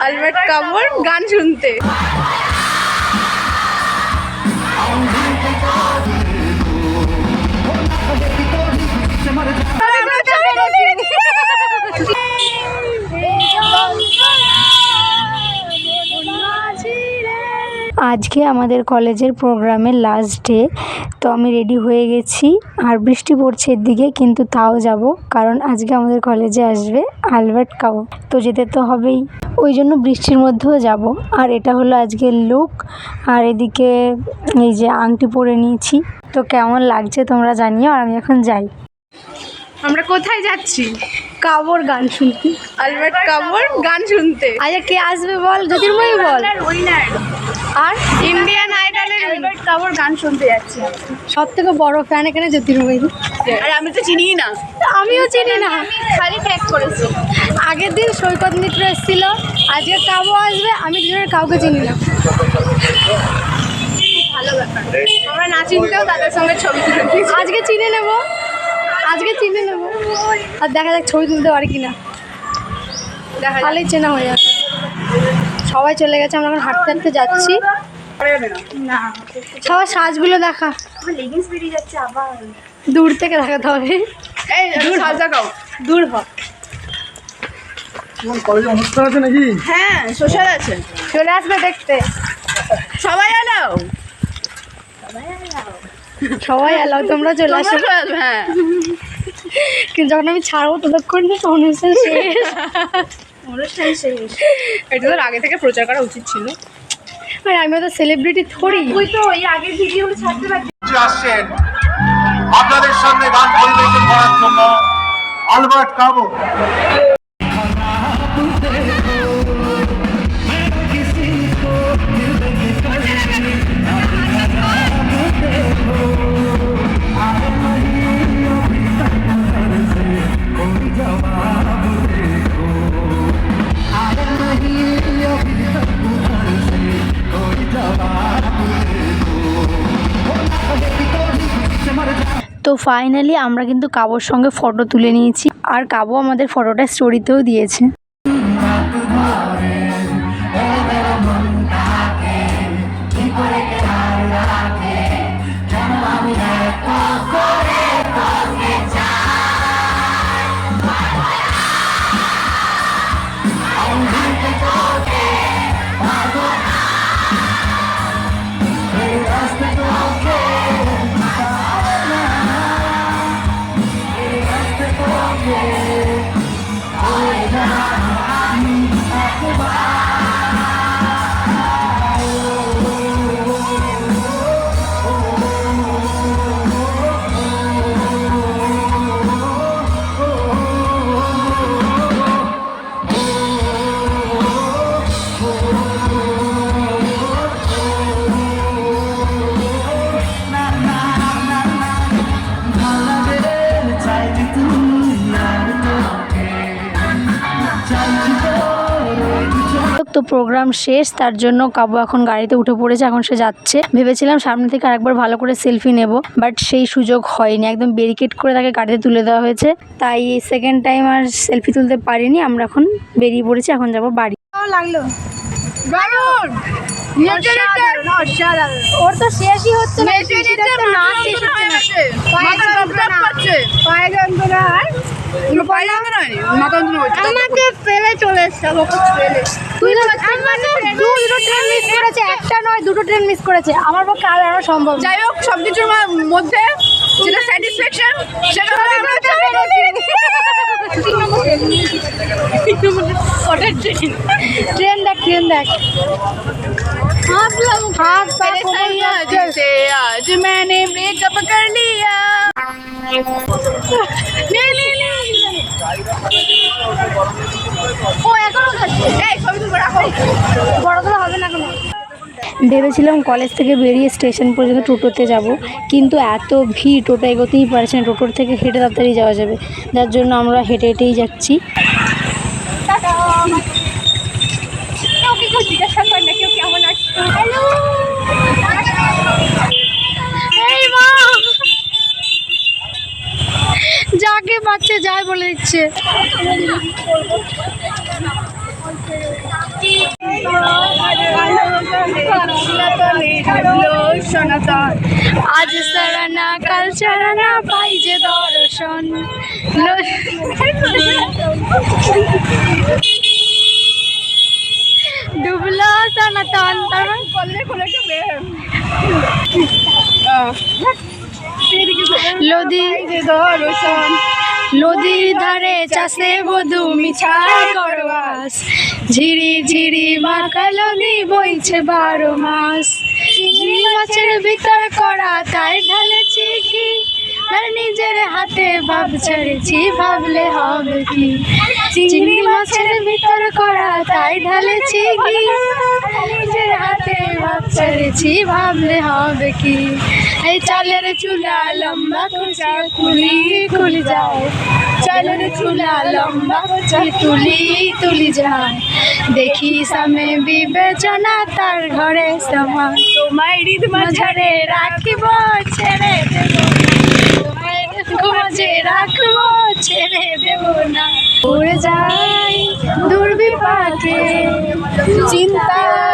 Albert কামর গান শুনতে আজকে আমাদের কলেজের প্রোগ্রামের লাস্ট ডে তো আমি রেডি হয়ে গেছি। আর বৃষ্টি পড়ছে এদিকে, কিন্তু তাও যাব, কারণ আজকে আমাদের কলেজে আসবে আলবার্ট কাউ, তো যেতে তো হবেই। ওই জন্য বৃষ্টির মধ্যেও যাব। আর এটা হলো আজকের লুক আর এদিকে এই যে আংটি পরে নিয়েছি। তো কেমন লাগছে তোমরা জানিও, আর আমি এখন যাই। আমরা কোথায় যাচ্ছি? কাবর গান শুনতে। আলবার্ট কাবর গান শুনতে। আচ্ছা কে আসবে বল? জ্যোতির্ময়ী বল। আর? ইন্ডিয়ান আইডলের আলবার্ট কাবর গান শুনতে যাচ্ছি। সব থেকে বড় ফ্যান এখানে জ্যোতির্ময়ী আর আমি তো চিনিই না। আমিও চিনি না। খালি ট্যাগ করেছি। আগের দিন সৈকত মিত্র এসেছিল। আজকে কাবু আসবে। আমি দুজনের কাউকে চিনি না। ভালো ব্যাপার। আমরা না চিনতেও তাদের সঙ্গে ছবি তুলে আজকে চিনে নেব। আজকে চিনে নেব। আর দেখা যাক ছবি তুলতে পারি কিনা। তাহলেই চেনা হয়ে যাবে সবাই চলে গেছে আমরা এখন হাঁটতে হাঁটতে যাচ্ছি। না। সবার সাজগুলো দেখা। লেগিংস বেরিয়ে যাচ্ছে আবার। দূর থেকে দেখাতে হবে। দূর হাত দেখাও দূর হ। কলেজে অনুষ্ঠান আছে নাকি? হ্যাঁ সোশ্যাল আছে। চলে আসবে দেখতে। সবাই এলাও সবাই এলাও তোমরা চলে আসো। হ্যাঁ। কিন্তু যখন আমি ছাড়বো ততক্ষণ অনুষ্ঠান শেষ। অনুষ্ঠান শেষ। এটা তো আগে থেকে প্রচার করা উচিত ছিল। আর আমি তো সেলিব্রিটি থরি। ওই তো ওই আগের ভিডিওগুলো ছাড়তে পারছি। আসছেন? আপনাদের সামনে গান পরিবেশন করার জন্য আলবার্ট কাবো। তো ফাইনালি আমরা কিন্তু কাবোর সঙ্গে ফটো তুলে নিয়েছি। আর কাবু আমাদের ফটোটা স্টোরিতেও দিয়েছে। and তো প্রোগ্রাম শেষ, তার জন্য কাবু এখন গাড়িতে উঠে পড়েছে, এখন সে যাচ্ছে। ভেবেছিলাম সামনে থেকে আরেকবার ভালো করে সেলফি নেব বাট সেই সুযোগ হয়নি। একদম ব্যারিকেড করে তাকে গাড়িতে তুলে দেওয়া হয়েছে। তাই সেকেন্ড টাইম আর সেলফি তুলতে পারিনি, আমরা এখন বেরিয়ে পড়েছি, এখন যাব বাড়ি। লাগল। ওর তো শেষই হচ্ছে না আমাকে ফেলে চলে এসছে তুই ট্রেন মিস করেছে একটা নয় দুটো ট্রেন মিস করেছে আমার পক্ষে আর আরও সম্ভব যাই হোক সব কিছুর মধ্যে যেটা স্যাটিসফ্যাকশন সেটা ট্রেন দেখ ট্রেন দেখ হাত হাত পা मेरे কোমর सैया যাচ্ছে। जी से आज मैंने ब्रेकअप कर लिया ले ले ले ও এখনো যাচ্ছে এই ছবি তুলবো রাখো বড় করে হবে না কোনো ভেবেছিলাম কলেজ থেকে বেরিয়ে স্টেশন পর্যন্ত টোটোতে যাব, কিন্তু এত ভিড়, টোটো এগোতেই পারছে না, টোটোর থেকে হেঁটে তাড়াতাড়ি যাওয়া যাবে। যার জন্য আমরা হেঁটে হেঁটেই যাচ্ছি। যাকে বাচ্চা যাই বলে দিচ্ছে। আজ সারানা কাল সারানা পাই যে দর্শন। ডুবলো সনাতন। তারপর কলে খোলে লদি দর্শন নদীর ধারে চাষে বধু মিছাই করবাস। ঝিরি ঝিরি নদী বইছে বারো মাস। ঝিরি মাছের ভিতর করা তাই ঢালেছি কি আর নিজের হাতে ভাব ছেড়েছি, ভাবলে হবে কি? চিংড়ি মাছের ভিতর করা তাই ঢালেছি কি ছেড়েছি ভাবলে হবে কি? এই চালের চুলা লম্বা খোঁজা কুলি কুলি যায় চালের চুলা লম্বা খোঁজা তুলি তুলি যায় দেখি সামে বিবেচনা, তার ঘরে সমান। তোমায় হৃদ মাঝারে রাখিব, ছেড়ে দেব তোমায় মাঝে রাখব, ছেড়ে দেব না। উড়ে যাই দুর্বিপাকে চিন্তাতে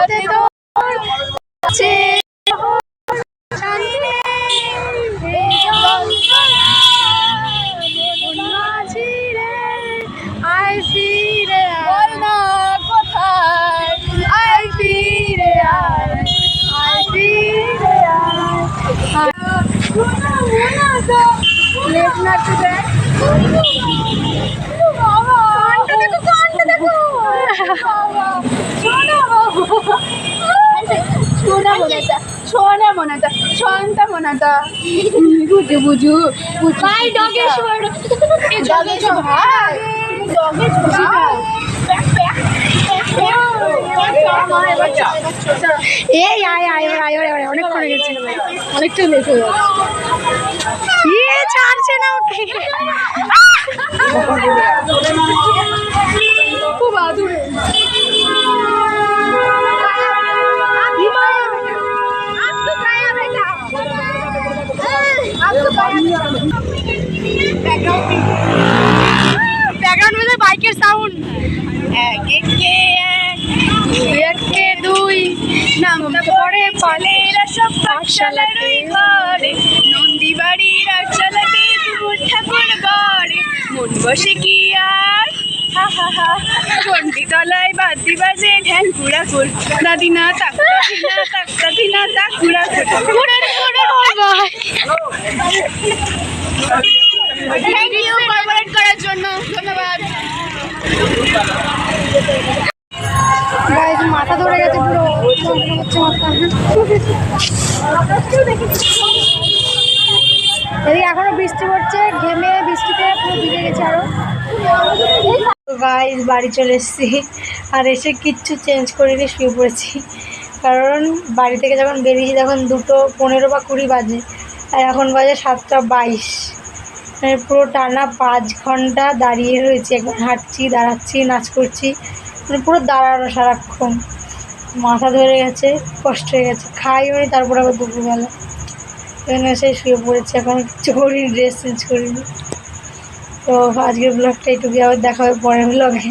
দেখ সোনা মনাতা সোনা মনাতা বুঝু বুঝু ভাই ডগেশ্বর জগেশ্বর ভাই এই আয় আয় আয় এবার আয়, অনেক গেছে। অনেকটা লেট হয়ে না মধ্যে বাইকের সাউন্ড একে দুই ওই ঘরে নন্দী বাড়ির বসে কি আর? হা হা হা। ঘন্টি তলায় বাদ্যি বাজে ঢ্যান কুড়া কুল দাদি না তাক কুড়া কুল থ্যাংক ইউ কর্পোরেট করার জন্য। ধন্যবাদ। মাথা ধরে গেছে পুরো। হচ্ছে মাথা এদিকে এখনও বৃষ্টি পড়ছে, ঘেমে বৃষ্টিতে পুরো ভিজে গেছে আরও। বাড়ি চলে এসেছি। আর এসে কিচ্ছু চেঞ্জ করিনি, শুয়ে পড়েছি। কারণ বাড়ি থেকে যখন বেরিয়েছি তখন দুটো পনেরো বা কুড়ি বাজে, আর এখন বাজে সাতটা বাইশ। মানে পুরো টানা পাঁচ ঘণ্টা দাঁড়িয়ে রয়েছি একবার হাঁটছি, দাঁড়াচ্ছি, নাচ করছি। মানে পুরো দাঁড়ানো সারাক্ষণ। মাথা ধরে গেছে, কষ্ট হয়ে গেছে। খাইও নি, তারপর আবার দুপুরবেলা। এখানে এসে শুয়ে পড়েছে। এখন কিছু করিনি ড্রেস চেঞ্জ করিনি। তো আজকের ব্লগটা একটু আবার দেখা হবে পরের ব্লগে